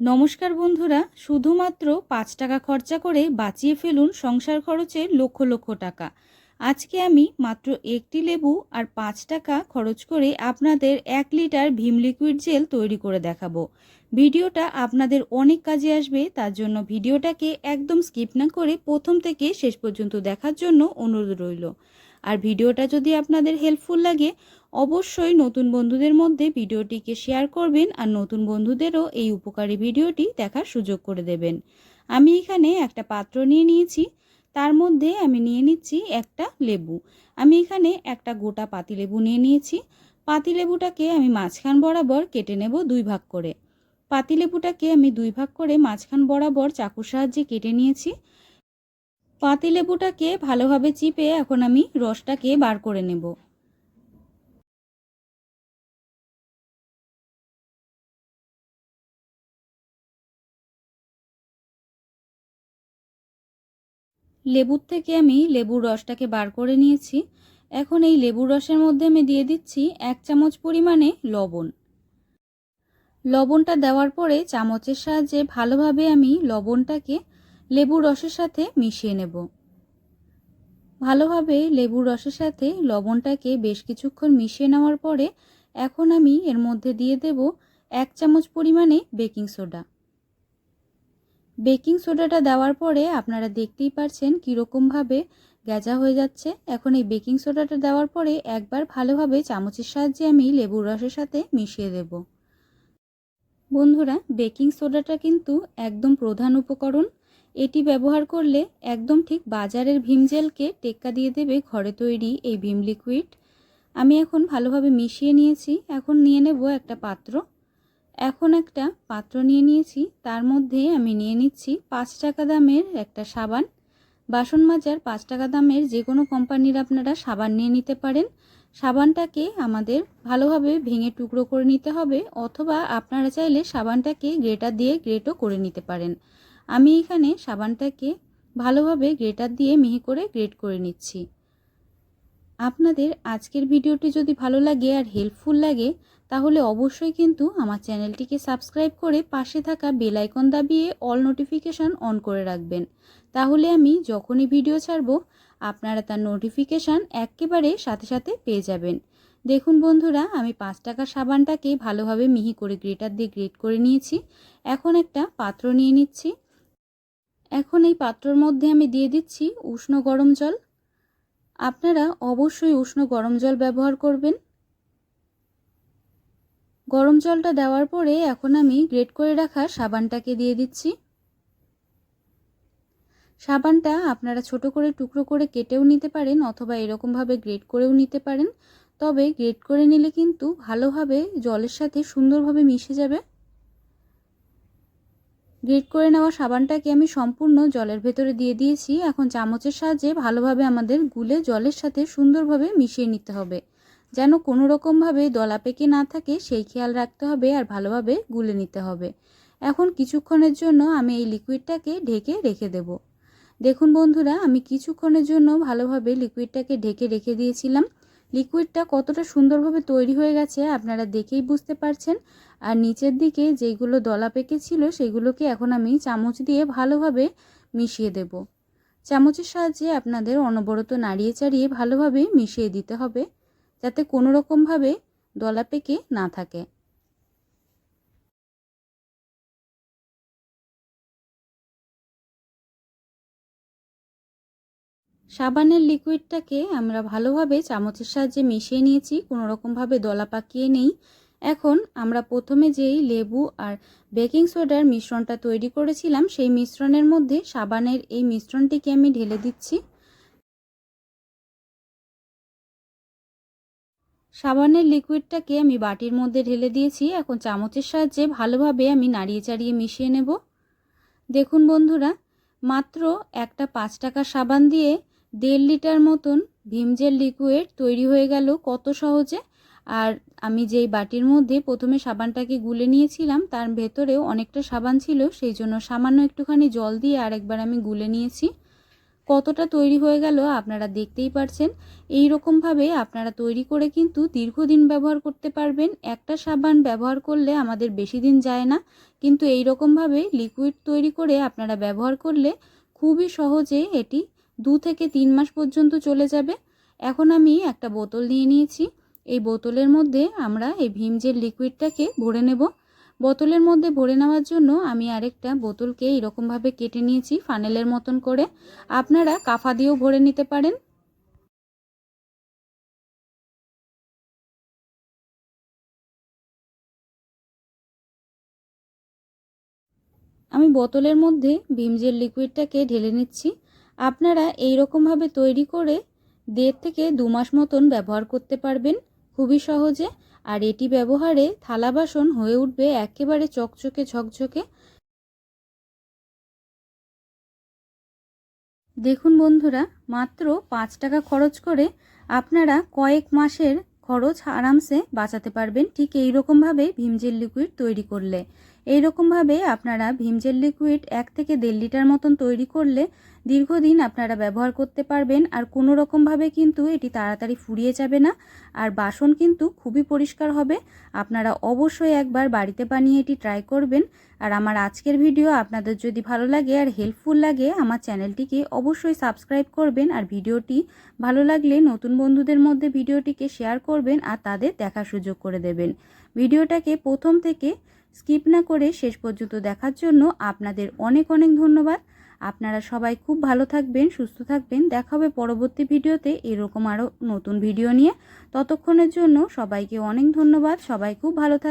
নমস্কার বন্ধুরা, শুধুমাত্র পাঁচ টাকা খরচা করে বাঁচিয়ে ফেলুন সংসার খরচে লক্ষ লক্ষ টাকা। আজকে আমি মাত্র একটি লেবু আর পাঁচ টাকা খরচ করে আপনাদের এক লিটার ভীম লিকুইড জেল তৈরি করে দেখাবো। ভিডিওটা আপনাদের অনেক কাজে আসবে, তার জন্য ভিডিওটাকে একদম স্কিপ না করে প্রথম থেকে শেষ পর্যন্ত দেখার জন্য অনুরোধ রইল। আর ভিডিওটা যদি আপনাদের হেল্পফুল লাগে অবশ্যই নতুন বন্ধুদের মধ্যে ভিডিওটিকে শেয়ার করবেন আর নতুন বন্ধুদেরও এই উপকারী ভিডিওটি দেখার সুযোগ করে দেবেন। আমি এখানে একটা পাত্র নিয়ে নিয়েছি। তার মধ্যে আমি নিয়ে নিচ্ছি একটা লেবু। আমি এখানে একটা গোটা পাতিলেবু নিয়ে নিয়েছি। পাতিলেবুটাকে আমি মাঝখান বরাবর কেটে নেব দুই ভাগ করে। পাতিলেবুটাকে আমি দুই ভাগ করে মাঝখান বরাবর চাকুর সাহায্যে কেটে নিয়েছি। পাতিলেবুটাকে ভালোভাবে চিপে এখন আমি রসটাকে বার করে নেব। লেবুর থেকে আমি লেবুর রসটাকে বার করে নিয়েছি। এখন এই লেবুর রসের মধ্যে আমি দিয়ে দিচ্ছি এক চামচ পরিমাণে লবণ। লবণটা দেওয়ার পরে চামচের সাহায্যে ভালোভাবে আমি লবণটাকে লেবুর রসের সাথে মিশিয়ে নেব। ভালোভাবে লেবুর রসের সাথে লবণটাকে বেশ কিছুক্ষণ মিশিয়ে নেওয়ার পরে এখন আমি এর মধ্যে দিয়ে দেব এক চামচ পরিমাণে বেকিং সোডা। বেকিং সোডাটা দেওয়ার পরে আপনারা দেখতেই পারছেন কীরকমভাবে গেজা হয়ে যাচ্ছে। এখন এই বেকিং সোডাটা দেওয়ার পরে একবার ভালোভাবে চামচের সাহায্যে আমি লেবুর রসের সাথে মিশিয়ে দেব। বন্ধুরা, বেকিং সোডাটা কিন্তু একদম প্রধান উপকরণ। এটি ব্যবহার করলে একদম ঠিক বাজারের ভীম জেলকে টেক্কা দিয়ে দেবে ঘরে তৈরি এই ভীম লিকুইড। আমি এখন ভালোভাবে মিশিয়ে নিয়েছি। এখন নিয়ে নেব একটা পাত্র। এখন একটা পাত্র নিয়ে নিয়েছি। তার মধ্যে আমি নিয়ে নিচ্ছি পাঁচ টাকা দামের একটা সাবান। বাসন মাজার পাঁচ টাকা দামের যে কোনো কোম্পানির আপনারা সাবান নিয়ে নিতে পারেন। সাবানটাকে আমাদের ভালোভাবে ভেঙে টুকরো করে নিতে হবে অথবা আপনারা চাইলে সাবানটাকে গ্রেটার দিয়ে গ্রেটও করে নিতে পারেন। আমি এখানে সাবানটাকে ভালোভাবে গ্রেটার দিয়ে মিহি করে গ্রেট করে নিচ্ছি। আপনাদের আজকের ভিডিওটি যদি ভালো লাগে আর হেল্পফুল লাগে তাহলে অবশ্যই কিন্তু আমার চ্যানেলটিকে সাবস্ক্রাইব করে পাশে থাকা বেল আইকন দাবিয়ে অল নোটিফিকেশান অন করে রাখবেন। তাহলে আমি যখনই ভিডিও ছাড়বো, আপনারা তার নোটিফিকেশান একেবারে সাথে সাথে পেয়ে যাবেন। দেখুন বন্ধুরা, আমি পাঁচ টাকার সাবানটাকে ভালোভাবে মিহি করে গ্রেটার দিয়ে গ্রেট করে নিয়েছি। এখন একটা পাত্র নিয়ে নিচ্ছি। এখন এই পাত্রর মধ্যে আমি দিয়ে দিচ্ছি উষ্ণ গরম জল। আপনারা অবশ্যই উষ্ণ গরম জল ব্যবহার করবেন। গরম জলটা দেওয়ার পরে এখন আমি গ্রেট করে রাখা সাবানটাকে দিয়ে দিচ্ছি। সাবানটা আপনারা ছোট করে টুকরো করে কেটেও নিতে পারেন অথবা এরকমভাবে গ্রেট করেও নিতে পারেন। তবে গ্রেট করে নিলে কিন্তু ভালোভাবে জলের সাথে সুন্দরভাবে মিশে যাবে। গ্রেট করে নেওয়া সাবানটাকে আমি সম্পূর্ণ জলের ভেতরে দিয়ে দিয়েছি। এখন চামচের সাহায্যে ভালোভাবে আমাদের গুলে জলের সাথে সুন্দরভাবে মিশিয়ে নিতে হবে। যেন কোনো রকমভাবে দলা পেকে না থাকে, সেই খেয়াল রাখতে হবে আর ভালোভাবে গুলে নিতে হবে। এখন কিছুক্ষণের জন্য আমি এই লিকুইডটাকে ঢেকে রেখে দেব। দেখুন বন্ধুরা, আমি কিছুক্ষণের জন্য ভালোভাবে লিকুইডটাকে ঢেকে রেখে দিয়েছিলাম। লিকুইডটা কতটা সুন্দরভাবে তৈরি হয়ে গেছে আপনারা দেখেই বুঝতে পারছেন। আর নিচের দিকে যেগুলো দলা পেকে ছিল, সেগুলোকে এখন আমি চামচ দিয়ে ভালোভাবে মিশিয়ে দেব। চামচের সাহায্যে আপনাদের অনবরত নাড়িয়ে চাড়িয়ে ভালোভাবে মিশিয়ে দিতে হবে। যাতে কোনো রকমভাবে দলা পেকে না থাকে। সাবানের লিকুইডটাকে আমরা ভালোভাবে চামচের সাহায্যে মিশিয়ে নিয়েছি, কোনো রকমভাবে দলা পাকিয়ে নেই। এখন আমরা প্রথমে যেই লেবু আর বেকিং সোডার মিশ্রণটা তৈরি করেছিলাম, সেই মিশ্রণের মধ্যে সাবানের এই মিশ্রণটিকে আমি ঢেলে দিচ্ছি। সাবানের লিকুইডটাকে আমি বাটির মধ্যে ঢেলে দিয়েছি। এখন চামচের সাহায্যে ভালোভাবে আমি নাড়িয়ে চাড়িয়ে মিশিয়ে নেব। দেখুন বন্ধুরা, মাত্র একটা পাঁচ টাকা সাবান দিয়ে দেড় লিটার মতন ভিমজেল লিকুইড তৈরি হয়ে গেল কত সহজে। আর আমি যেই বাটির মধ্যে প্রথমে সাবানটাকে গুলে নিয়েছিলাম, তার ভেতরেও অনেকটা সাবান ছিল, সেই জন্য সামান্য একটুখানি জল দিয়ে আরেকবার আমি গুলে নিয়েছি। কতটা তৈরি হয়ে গেল আপনারা দেখতেই পারছেন। এই রকমভাবে আপনারা তৈরি করে কিন্তু দীর্ঘদিন ব্যবহার করতে পারবেন। একটা সাবান ব্যবহার করলে আমাদের বেশি দিন যায় না। কিন্তু এই রকমভাবে লিকুইড তৈরি করে আপনারা ব্যবহার করলে খুবই সহজে এটি দু থেকে তিন মাস পর্যন্ত চলে যাবে। এখন আমি একটা বোতল নিয়ে নিয়েছি। এই বোতলের মধ্যে আমরা এই ভীম জেল লিকুইডটাকে ভরে নেব। বোতলের মধ্যে ভরে নেওয়ার জন্য আমি আরেকটা বোতলকে এরকমভাবে কেটে নিয়েছি ফানেলের মতন করে। আপনারা কাফা দিয়েও ভরে নিতে পারেন। আমি বোতলের মধ্যে ভীম জেল লিকুইডটাকে ঢেলে নিচ্ছি। আপনারা এই রকমভাবে তৈরি করে দেড় থেকে দু মাস মতন ব্যবহার করতে পারবেন। খুবই সহজে, আর এটি ব্যবহারে থালা বাসন হয়ে উঠবে একেবারে চকচকে ঝকঝকে। দেখুন বন্ধুরা, মাত্র পাঁচ টাকা খরচ করে আপনারা কয়েক মাসের খরচ আরামসে বাঁচাতে পারবেন ঠিক এই রকমভাবে ভীমজেল লিকুইড তৈরি করলে। এই রকমভাবে আপনারা ভীমজেল লিকুইড এক থেকে দেড় লিটার মতন তৈরি করলে দীর্ঘদিন আপনারা ব্যবহার করতে পারবেন আর কোনো রকমভাবে কিন্তু এটি তাড়াতাড়ি ফুরিয়ে যাবে না। আর বাসন কিন্তু খুবই পরিষ্কার হবে। আপনারা অবশ্যই একবার বাড়িতে বানিয়ে এটি ট্রাই করবেন। আর আমার আজকের ভিডিও আপনাদের যদি ভালো লাগে আর হেল্পফুল লাগে, আমার চ্যানেলটিকে অবশ্যই সাবস্ক্রাইব করবেন আর ভিডিওটি ভালো লাগলে নতুন বন্ধুদের মধ্যে ভিডিওটিকে শেয়ার করবেন আর তাদের দেখার সুযোগ করে দেবেন। ভিডিওটাকে প্রথম থেকে স্কিপ না করে শেষ পর্যন্ত দেখার জন্য আপনাদের অনেক অনেক ধন্যবাদ। আপনারা সবাই খুব ভালো থাকবেন, সুস্থ থাকবেন। দেখা হবে পরবর্তী ভিডিওতে এরকম আরও নতুন ভিডিও নিয়ে। ততক্ষণের জন্য সবাইকে অনেক ধন্যবাদ। সবাই খুব ভালো থাক